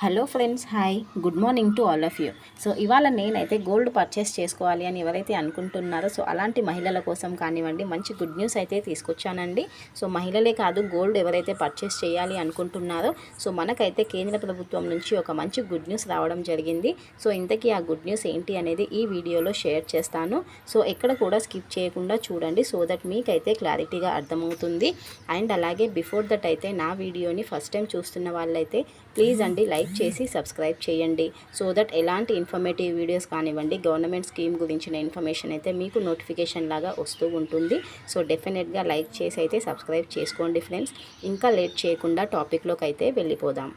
Hello friends hi. Good morning to all of you. So ఇవాళ నేనైతే gold purchase చేసుకోవాలి అని ఎవరైతే అనుకుంటున్నారో సో అలాంటి మహిళల కోసం కానివ్వండి మంచి గుడ్ న్యూస్ అయితే తీసుకొచ్చానండి. సో మహిళలే కాదు గోల్డ్ ఎవరైతే పర్చేస్ చేయాలి అనుకుంటున్నారో సో మనకైతే కేంద్ర ప్రభుత్వం నుంచి ఒక మంచి గుడ్ న్యూస్ రావడం జరిగింది. సో ఇంతకీ ఆ గుడ్ న్యూస్ ఏంటి అనేది ఈ వీడియోలో షేర్ చేస్తాను. సో ఎక్కడ కూడా స్కిప్ చేయకుండా చూడండి సో దట్ మీకైతే క్లారిటీగా అర్థమవుతుంది. అండ్ అలాగే బిఫోర్ దట్ అయితే నా వీడియోని ఫస్ట్ టైం చూస్తున్న వాళ్ళైతే ప్లీజ్ అండి లైక్ చేసి సబ్స్క్రైబ్ చేయండి. సో దట్ ఎలాంటి ఇన్ఫర్మేటివ్ వీడియోస్ కానివ్వండి గవర్నమెంట్ స్కీమ్ గురించిన ఇన్ఫర్మేషన్ అయితే మీకు నోటిఫికేషన్ లాగా వస్తూ ఉంటుంది. సో డెఫినెట్గా లైక్ చేసి అయితే సబ్స్క్రైబ్ చేసుకోండి ఫ్రెండ్స్ ఇంకా లేట్ చేయకుండా టాపిక్లోకి అయితే వెళ్ళిపోదాం.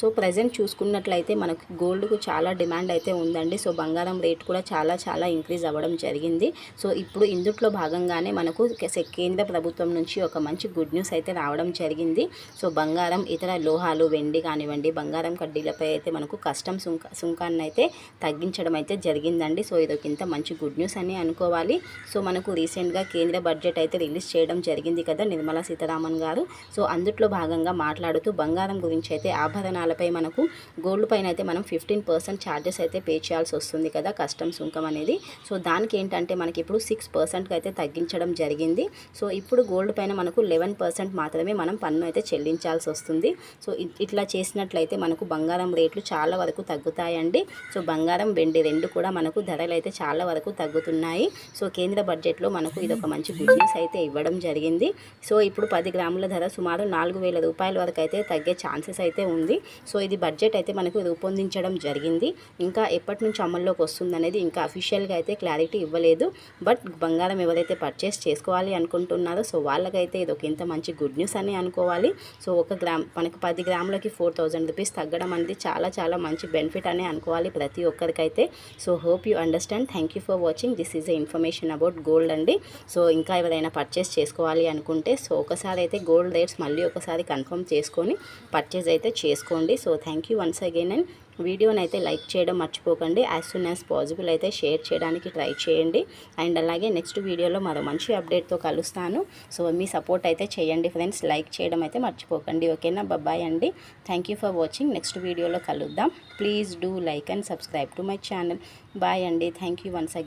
సో ప్రజెంట్ చూసుకున్నట్లయితే మనకు గోల్డ్కు చాలా డిమాండ్ అయితే ఉందండి. సో బంగారం రేట్ కూడా చాలా చాలా ఇంక్రీజ్ అవ్వడం జరిగింది. సో ఇప్పుడు ఇందుట్లో భాగంగానే మనకు కేంద్ర ప్రభుత్వం నుంచి ఒక మంచి గుడ్ న్యూస్ అయితే రావడం జరిగింది. సో బంగారం ఇతర లోహాలు వెండి కానివ్వండి బంగారం కడ్డీలపై అయితే మనకు కస్టమ్ సుంక సుంకాన్ని అయితే తగ్గించడం అయితే జరిగిందండి. సో ఇది ఒక ఇంత మంచి గుడ్ న్యూస్ అని అనుకోవాలి. సో మనకు రీసెంట్గా కేంద్ర బడ్జెట్ అయితే రిలీజ్ చేయడం జరిగింది కదా నిర్మలా సీతారామన్ గారు. సో అందుట్లో భాగంగా మాట్లాడుతూ బంగారం గురించి అయితే ఆభరణాలపై మనకు గోల్డ్ పైన అయితే మనం ఫిఫ్టీన్ పర్సెంట్ ఛార్జెస్ అయితే పే చేయాల్సి వస్తుంది కదా కస్టమ్ సుంకం అనేది. సో దానికి ఏంటంటే మనకి ఇప్పుడు సిక్స్ పర్సెంట్కి అయితే తగ్గించడం జరిగింది. సో ఇప్పుడు గోల్డ్ పైన మనకు లెవెన్ పర్సెంట్ మాత్రమే మనం పన్ను అయితే చెల్లించాల్సి వస్తుంది. సో ఇట్లా చేసినట్లయితే మనకు బంగారం రేట్లు చాలా వరకు తగ్గుతాయండి. సో బంగారం వెండి రెండు కూడా మనకు ధరలు అయితే చాలా వరకు తగ్గుతున్నాయి. సో కేంద్ర బడ్జెట్లో మనకు ఇది ఒక మంచి బిజినెస్ అయితే ఇవ్వడం జరిగింది. సో ఇప్పుడు పది గ్రాముల ధర సుమారు నాలుగు వేల రూపాయల వరకు అయితే తగ్గే ఛాన్సెస్ అయితే ఉంది. సో ఇది బడ్జెట్ అయితే మనకు రూపొందించడం జరిగింది. ఇంకా ఎప్పటి నుంచి అమల్లోకి వస్తుంది అనేది ఇంకా అఫీషియల్గా అయితే క్లారిటీ ఇవ్వలేదు. బట్ బంగారం ఎవరైతే పర్చేస్ చేసుకోవాలి అనుకుంటున్నారో సో వాళ్ళకైతే ఇది ఒక ఇంత మంచి గుడ్ న్యూస్ అని అనుకోవాలి. సో ఒక గ్రామ్ మనకు పది గ్రాములకి ఫోర్ థౌజండ్ రూపీస్ తగ్గడం అనేది చాలా చాలా మంచి బెనిఫిట్ అని అనుకోవాలి ప్రతి ఒక్కరికైతే. So hope you understand thank you for watching this is a information about gold అండి. సో ఇంకా ఎవరైనా పర్చేస్ చేసుకోవాలి అనుకుంటే సో ఒకసారి అయితే గోల్డ్ రేట్స్ మళ్ళీ ఒకసారి కన్ఫర్మ్ చేసుకొని పర్చేస్ అయితే చేసుకోండి. అండి so thank you once again and వీడియోని అయితే లైక్ చేయడం మర్చిపోకండి. యాజ్ సూన్ యాజ్ పాసిబుల్ అయితే షేర్ చేయడానికి ట్రై చేయండి. అండ్ అలాగే నెక్స్ట్ వీడియోలో మరో మంచి అప్డేట్తో కలుస్తాను. సో మీ సపోర్ట్ అయితే చేయండి ఫ్రెండ్స్ లైక్ చేయడం అయితే మర్చిపోకండి. ఓకేనా బాయ్ అండి. Thank you for watching next వీడియోలో కలుద్దాం. Please do like and subscribe to my channel bye అండి. Thank you once again